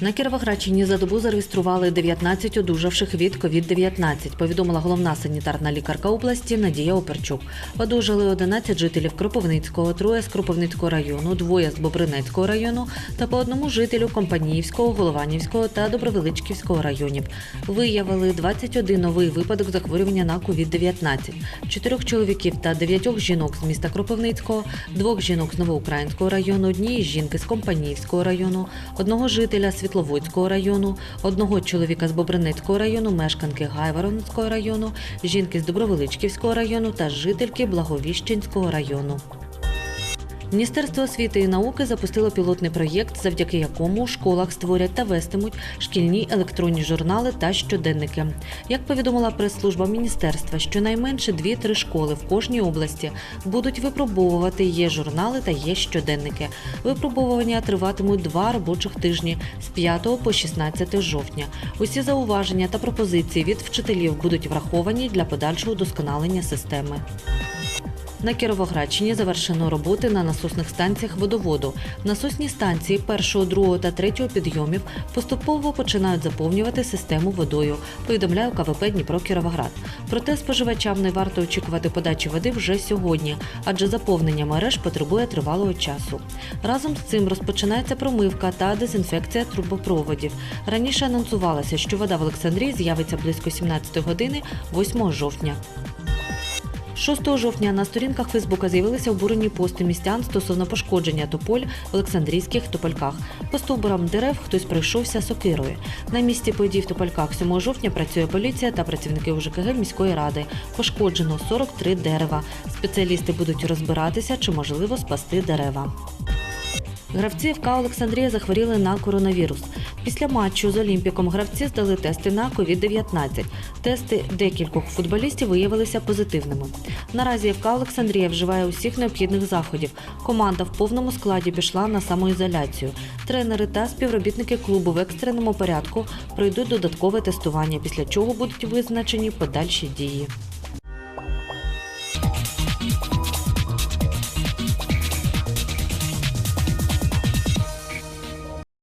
На Кіровоградщині за добу зареєстрували 19 одужавших від COVID-19, повідомила головна санітарна лікарка області Надія Оперчук. Одужали 11 жителів Кропивницького, троє з Кропивницького району, двоє з Бобринецького району та по одному жителю Компаніївського, Голованівського та Добровеличківського районів. Виявили 21 новий випадок захворювання на COVID-19, чотирьох чоловіків та дев'ятьох жінок з міста Кропивницького, двох жінок з Новоукраїнського району, однієї жінки з Компаніївського району, одного жителя Світловодського району, одного чоловіка з Бобринецького району, мешканки Гайворонського району, жінки з Добровеличківського району та жительки Благовіщенського району. Міністерство освіти і науки запустило пілотний проєкт, завдяки якому у школах створять та вестимуть шкільні електронні журнали та щоденники. Як повідомила прес-служба міністерства, щонайменше 2-3 школи в кожній області будуть випробовувати є журнали та є щоденники. Випробовування триватимуть два робочих тижні з 5 по 16 жовтня. Усі зауваження та пропозиції від вчителів будуть враховані для подальшого удосконалення системи. На Кіровоградщині завершено роботи на насосних станціях водоводу. Насосні станції першого, другого та третього підйомів поступово починають заповнювати систему водою. Повідомляє КВП Дніпро Кіровоград. Проте споживачам не варто очікувати подачі води вже сьогодні, адже заповнення мереж потребує тривалого часу. Разом з цим розпочинається промивка та дезінфекція трубопроводів. Раніше анонсувалося, що вода в Олександрії з'явиться близько 17 години 8 жовтня. 6 жовтня на сторінках Фейсбука з'явилися обурені пости містян стосовно пошкодження тополь в Олександрійських топальках. По стовбурам дерев хтось прийшовся сокирою. На місці подій в топальках 7 жовтня працює поліція та працівники УЖКГ міської ради. Пошкоджено 43 дерева. Спеціалісти будуть розбиратися, чи можливо спасти дерева. Гравці ФК Олександрія захворіли на коронавірус. Після матчу з Олімпіком гравці здали тести на COVID-19. Тести декількох футболістів виявилися позитивними. Наразі ФК Олександрія вживає усіх необхідних заходів. Команда в повному складі пішла на самоізоляцію. Тренери та співробітники клубу в екстреному порядку пройдуть додаткове тестування, після чого будуть визначені подальші дії.